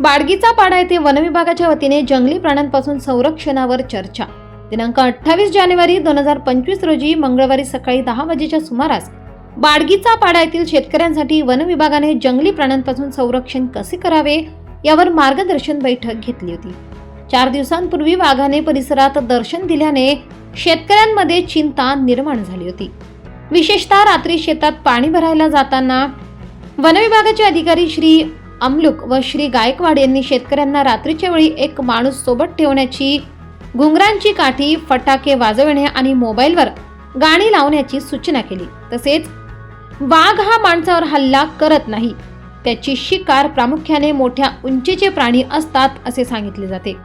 बाडगीचा पाडा येथे वनविभागाच्या वतीने जंगली प्राण्यांपासून संरक्षणावर चर्चा. दिनांक अठ्ठावीस जानेवारी दोन हजार पंचवीस रोजी मंगळवारी सकाळी दहा वाजेच्या सुमारास बाडगीचा पाडा येथील शेतकऱ्यांसाठी वनविभागाने जंगली प्राण्यांपासून संरक्षण कसे करावे यावर मार्गदर्शन बैठक घेतली होती. चार दिवसांपूर्वी वाघाने परिसरात दर्शन दिल्याने शेतकऱ्यांमध्ये चिंता निर्माण झाली होती. विशेषतः रात्री शेतात पाणी भरायला जाताना वनविभागाचे अधिकारी श्री अमलुक व श्री गायकवाड यांनी शेतकऱ्यांना रात्रीच्या वेळी एक माणूस सोबत ठेवण्याची घुंगरांची काठी फटाके वाजवणे आणि मोबाईलवर गाणी लावण्याची सूचना केली. तसेच वाघ हा माणसावर हल्ला करत नाही त्याची शिकार प्रामुख्याने मोठ्या उंचीचे प्राणी असतात असे सांगितले जाते.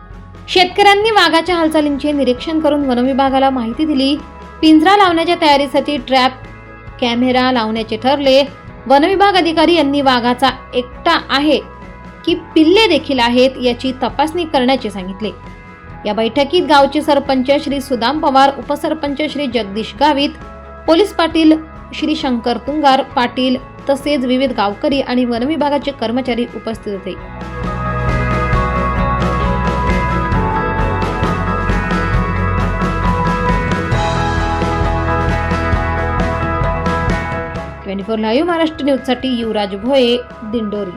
शेतकऱ्यांनी वाघाच्या हालचालींचे निरीक्षण करून वनविभागाला माहिती दिली. पिंजरा लावण्याच्या तयारीसाठी ट्रॅप कॅमेरा लावण्याचे ठरले. वनविभाग अधिकारी यांनी वाघाचा एकटा आहे की पिल्ले देखील आहेत याची तपासणी करण्याचे सांगितले. या बैठकीत गावचे सरपंच श्री सुदाम पवार उपसरपंच श्री जगदीश गावित पोलीस पाटील श्री शंकर तुंगार पाटील तसेच विविध गावकरी आणि वनविभागाचे कर्मचारी उपस्थित होते. ट्वेंटी फोर लाईव्ह महाराष्ट्र न्यूजसाठी युवराज भोये दिंडोरी.